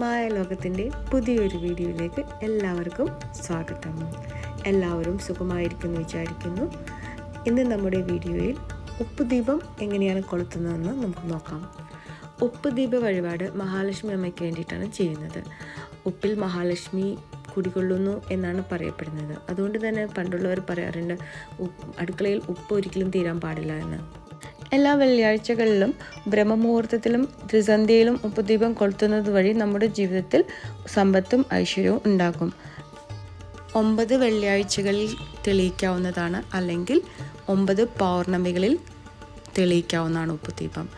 മായലോകത്തിന്റെ പുതിയൊരു വീഡിയോയിലേക്ക് എല്ലാവർക്കും സ്വാഗതം. എല്ലാവരും സുഖമായിരിക്കുന്നു വിചാരിക്കുന്നു. ഇന്ന് നമ്മുടെ വീഡിയോയിൽ ഉപ്പുദീപം എങ്ങനെയാണ് കൊളുത്തുന്നതെന്ന് നമുക്ക് നോക്കാം. ഉപ്പുദീപ വഴിപാട് മഹാലക്ഷ്മി അമ്മയ്ക്ക് വേണ്ടിയിട്ടാണ് ചെയ്യുന്നത്. ഉപ്പിൽ മഹാലക്ഷ്മി കുടികൊള്ളുന്നു എന്നാണ് പറയപ്പെടുന്നത്. അതുകൊണ്ട് തന്നെ പണ്ടുള്ളവർ പറയാറുണ്ട് അടുക്കളയിൽ ഉപ്പ് ഒരിക്കലും തീരാൻ പാടില്ല എന്ന്. എല്ലാ വെള്ളിയാഴ്ചകളിലും ബ്രഹ്മമുഹൂർത്തത്തിലും ത്രിസന്ധ്യയിലും ഉപദീപം കൊളുത്തുന്നത് വഴി നമ്മുടെ ജീവിതത്തിൽ സമ്പത്തും ഐശ്വര്യവും ഉണ്ടാകും. ഒമ്പത് വെള്ളിയാഴ്ചകളിൽ തെളിയിക്കാവുന്നതാണ് അല്ലെങ്കിൽ ഒമ്പത് പൗർണമികളിൽ തെളിയിക്കാവുന്നതാണ് ഉപ്പുദീപം.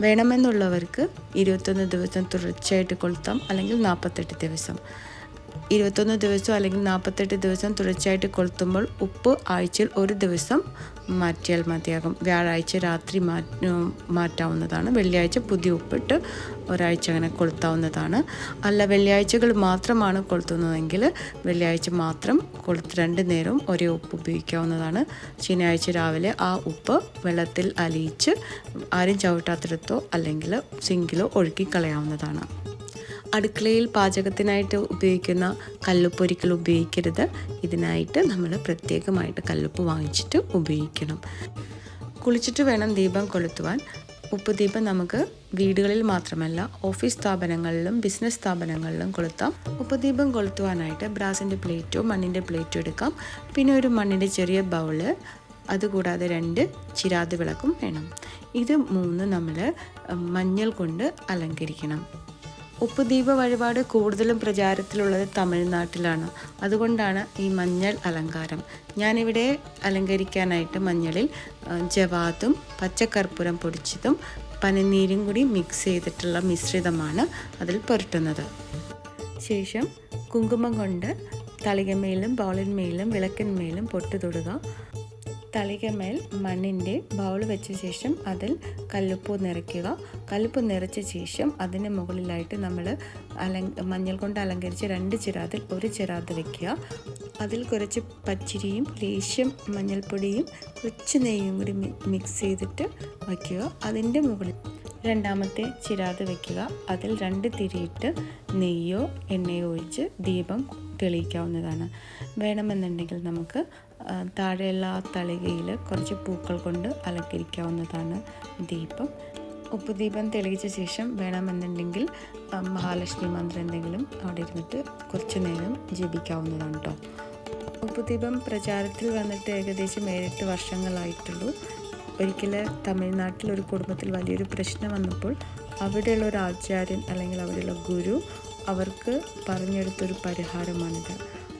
വേണമെന്നുള്ളവർക്ക് ഇരുപത്തൊന്ന് ദിവസം തുടർച്ചയായിട്ട് കൊളുത്താം അല്ലെങ്കിൽ നാൽപ്പത്തെട്ട് ദിവസം. ഇരുപത്തൊന്ന് ദിവസം അല്ലെങ്കിൽ നാൽപ്പത്തെട്ട് ദിവസം തുടർച്ചയായിട്ട് കൊളുത്തുമ്പോൾ ഉപ്പ് ആഴ്ചയിൽ ഒരു ദിവസം മാറ്റിയാൽ മതിയാകും. വ്യാഴാഴ്ച രാത്രി മാറ്റാവുന്നതാണ്. വെള്ളിയാഴ്ച പുതിയ ഉപ്പിട്ട് ഒരാഴ്ച അങ്ങനെ കൊളുത്താവുന്നതാണ്. അല്ല വെള്ളിയാഴ്ചകൾ മാത്രമാണ് കൊളുത്തുന്നതെങ്കിൽ വെള്ളിയാഴ്ച മാത്രം കൊളുത്ത് രണ്ട് നേരവും ഒരേ ഉപ്പ് ഉപയോഗിക്കാവുന്നതാണ്. ശനിയാഴ്ച രാവിലെ ആ ഉപ്പ് വെള്ളത്തിൽ അലിയിച്ച് ആരും ചവിട്ടാത്തിടത്തോ അല്ലെങ്കിൽ സിങ്കിലോ ഒഴുക്കി കളയാവുന്നതാണ്. അടുക്കളയിൽ പാചകത്തിനായിട്ട് ഉപയോഗിക്കുന്ന കല്ലുപ്പ് ഒരിക്കലും ഉപയോഗിക്കരുത്. ഇതിനായിട്ട് നമ്മൾ പ്രത്യേകമായിട്ട് കല്ലുപ്പ് വാങ്ങിച്ചിട്ട് ഉപയോഗിക്കണം. കുളിച്ചിട്ട് വേണം ദീപം കൊളുത്തുവാൻ. ഉപ്പ് ദീപം നമുക്ക് വീടുകളിൽ മാത്രമല്ല ഓഫീസ് സ്ഥാപനങ്ങളിലും ബിസിനസ് സ്ഥാപനങ്ങളിലും കൊളുത്താം. ഉപ്പുദീപം കൊളുത്തുവാനായിട്ട് ബ്രാസിന്റെ പ്ലേറ്റോ മണ്ണിന്റെ പ്ലേറ്റോ എടുക്കാം. പിന്നെ ഒരു മണ്ണിന്റെ ചെറിയ ബൗൾ അതുകൂടാതെ രണ്ട് ചിരാത് വിളക്കും വേണം. ഇത് മൂന്ന് നമ്മൾ മഞ്ഞൾ കൊണ്ട് അലങ്കരിക്കണം. ഉപ്പുദീപ വഴിപാട് കൂടുതലും പ്രചാരത്തിലുള്ളത് തമിഴ്നാട്ടിലാണ്. അതുകൊണ്ടാണ് ഈ മഞ്ഞൾ അലങ്കാരം. ഞാനിവിടെ അലങ്കരിക്കാനായിട്ട് മഞ്ഞളിൽ ജവാത്തും പച്ചക്കർപ്പൂരം പൊടിച്ചതും പനിനീരും കൂടി മിക്സ് ചെയ്തിട്ടുള്ള മിശ്രിതമാണ് അതിൽ പുരട്ടുന്നത്. ശേഷം കുങ്കുമം കൊണ്ട് തളികമേലും ബൗളിന്മേലും വിളക്കിന്മേലും പൊട്ടു തൊടുക. തളികമേൽ മണ്ണിന്റെ ബൗൾ വെച്ച ശേഷം അതിൽ കല്ലുപ്പ് നിറയ്ക്കുക. കല്ലുപ്പ് നിറച്ച ശേഷം അതിന് മുകളിലായിട്ട് നമ്മൾ അലങ്ക മഞ്ഞൾ കൊണ്ട് അലങ്കരിച്ച് രണ്ട് ചിരാതിൽ ഒരു ചിരാത് വെക്കുക. അതിൽ കുറച്ച് പച്ചിരിയും ലേശ്യം മഞ്ഞൾപ്പൊടിയും കുറച്ച് നെയ്യും കൂടി മിക്സ് ചെയ്തിട്ട് വയ്ക്കുക. അതിന്റെ മുകളിൽ രണ്ടാമത്തെ ചിരാത് വെക്കുക. അതിൽ രണ്ട് തിരിയിട്ട് നെയ്യോ എണ്ണയോ ഒഴിച്ച് ദീപം തെളിയിക്കാവുന്നതാണ്. വേണമെന്നുണ്ടെങ്കിൽ നമുക്ക് താഴെയുള്ള ആ തളികയിൽ കുറച്ച് പൂക്കൾ കൊണ്ട് അലങ്കരിക്കാവുന്നതാണ് ദീപം. ഉപ്പുദീപം തെളിയിച്ച ശേഷം വേണമെന്നുണ്ടെങ്കിൽ മഹാലക്ഷ്മി മന്ത്രം എന്തെങ്കിലും അവിടെ ഇരുന്നിട്ട് കുറച്ച് നേരം ജപിക്കാവുന്നതാണ് കേട്ടോ ഉപ്പുദീപം പ്രചാരത്തിൽ വന്നിട്ട് ഏകദേശം ഏഴെട്ട് വർഷങ്ങളായിട്ടുള്ളൂ. ഒരിക്കൽ തമിഴ്നാട്ടിൽ ഒരു കുടുംബത്തിൽ വലിയൊരു പ്രശ്നം വന്നപ്പോൾ അവിടെയുള്ള ഒരു ആചാര്യൻ അല്ലെങ്കിൽ അവിടെയുള്ള ഗുരു അവർക്ക് പറഞ്ഞെടുത്തൊരു പരിഹാരമാണിത്.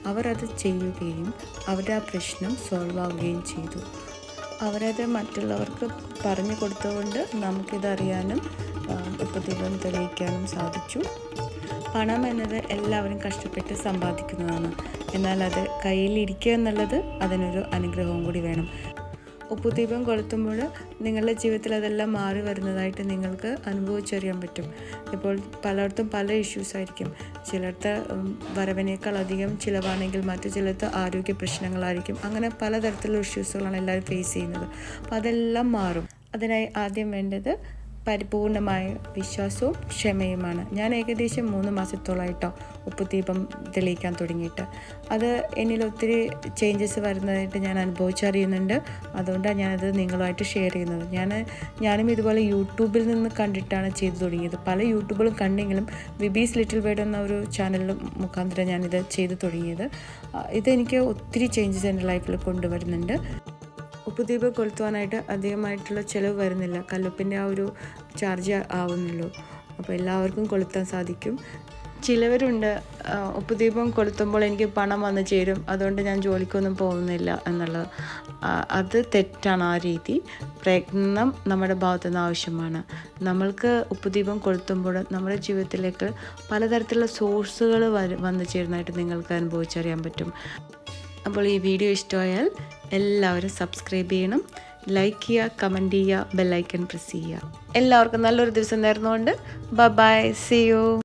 അവരത് ചെയ്യുകയും അവരുടെ ആ പ്രശ്നം സോൾവ് ആവുകയും ചെയ്തു. അവരത് മറ്റുള്ളവർക്ക് പറഞ്ഞു കൊടുത്തുകൊണ്ട് നമുക്കിതറിയാനും ഉപദ്രവം തെളിയിക്കാനും സാധിച്ചു. പണം എന്നത് എല്ലാവരും കഷ്ടപ്പെട്ട് സമ്പാദിക്കുന്നതാണ്. എന്നാൽ അത് കയ്യിലിരിക്കുക എന്നുള്ളത് അതിനൊരു അനുഗ്രഹവും കൂടി വേണം. ഉപ്പുദീപം കൊളുത്തുമ്പോൾ നിങ്ങളുടെ ജീവിതത്തിൽ അതെല്ലാം മാറി വരുന്നതായിട്ട് നിങ്ങൾക്ക് അനുഭവിച്ചറിയാൻ പറ്റും. ഇപ്പോൾ പലയിടത്തും പല ഇഷ്യൂസ് ആയിരിക്കും. ചിലടത്ത് വരവിനേക്കാൾ അധികം ചിലവാണെങ്കിൽ മറ്റു ചിലത്ത് ആരോഗ്യ പ്രശ്നങ്ങളായിരിക്കും. അങ്ങനെ പലതരത്തിലുള്ള ഇഷ്യൂസുകളാണ് എല്ലാവരും ഫേസ് ചെയ്യുന്നത്. അപ്പോൾ അതെല്ലാം മാറും. അതിനായി ആദ്യം വേണ്ടത് പരിപൂർണമായ വിശ്വാസവും ക്ഷമയുമാണ്. ഞാൻ ഏകദേശം മൂന്ന് മാസത്തോളമായിട്ടോ ഉപ്പുദീപം തെളിയിക്കാൻ തുടങ്ങിയിട്ട്. അത് എന്നിൽ ഒത്തിരി ചേഞ്ചസ് വരുന്നതായിട്ട് ഞാൻ അനുഭവിച്ചറിയുന്നുണ്ട്. അതുകൊണ്ടാണ് ഞാനത് നിങ്ങളുമായിട്ട് ഷെയർ ചെയ്യുന്നത്. ഞാൻ ഞാനും ഇതുപോലെ യൂട്യൂബിൽ നിന്ന് കണ്ടിട്ടാണ് ചെയ്തു തുടങ്ങിയത്. പല യൂട്യൂബുകളും കണ്ടെങ്കിലും വിബീസ് ലിറ്റിൽ വേഡ് എന്ന ഒരു ചാനലിൽ മുഖാന്തരം ഞാനിത് ചെയ്തു തുടങ്ങിയത്. ഇതെനിക്ക് ഒത്തിരി ചേഞ്ചസ് എന്റെ ലൈഫിൽ കൊണ്ടുവരുന്നുണ്ട്. ഉപ്പുദീപം കൊളുത്തുവാനായിട്ട് അധികമായിട്ടുള്ള ചിലവ് വരുന്നില്ല. കല്ലുപ്പിന്റെ ആ ഒരു ചാർജ് ആവുന്നുള്ളൂ. അപ്പോൾ എല്ലാവർക്കും കൊളുത്താൻ സാധിക്കും. ചിലവരുണ്ട് ഉപ്പുദീപം കൊളുത്തുമ്പോൾ എനിക്ക് പണം വന്നു ചേരും. അതുകൊണ്ട് ഞാൻ ജോലിക്കൊന്നും പോകുന്നില്ല എന്നുള്ളത്. അത് തെറ്റാണ് ആ രീതി. പ്രയത്നം നമ്മുടെ ഭാഗത്തു നിന്ന് ആവശ്യമാണ്. നമ്മൾക്ക് ഉപ്പുദീപം കൊളുത്തുമ്പോൾ നമ്മുടെ ജീവിതത്തിലേക്ക് പലതരത്തിലുള്ള സോഴ്സുകൾ വന്നു ചേരുന്നതായിട്ട് നിങ്ങൾക്ക് അനുഭവിച്ചറിയാൻ പറ്റും. അപ്പോൾ ഈ വീഡിയോ ഇഷ്ടമായാൽ എല്ലാവരും സബ്സ്ക്രൈബ് ചെയ്യണം. ലൈക്ക് ചെയ്യുക കമന്റ് ചെയ്യുക ബെല്ലൈക്കൺ പ്രസ് ചെയ്യുക. എല്ലാവർക്കും നല്ലൊരു ദിവസം നേർന്നുകൊണ്ട്. ബ ബൈ സി യു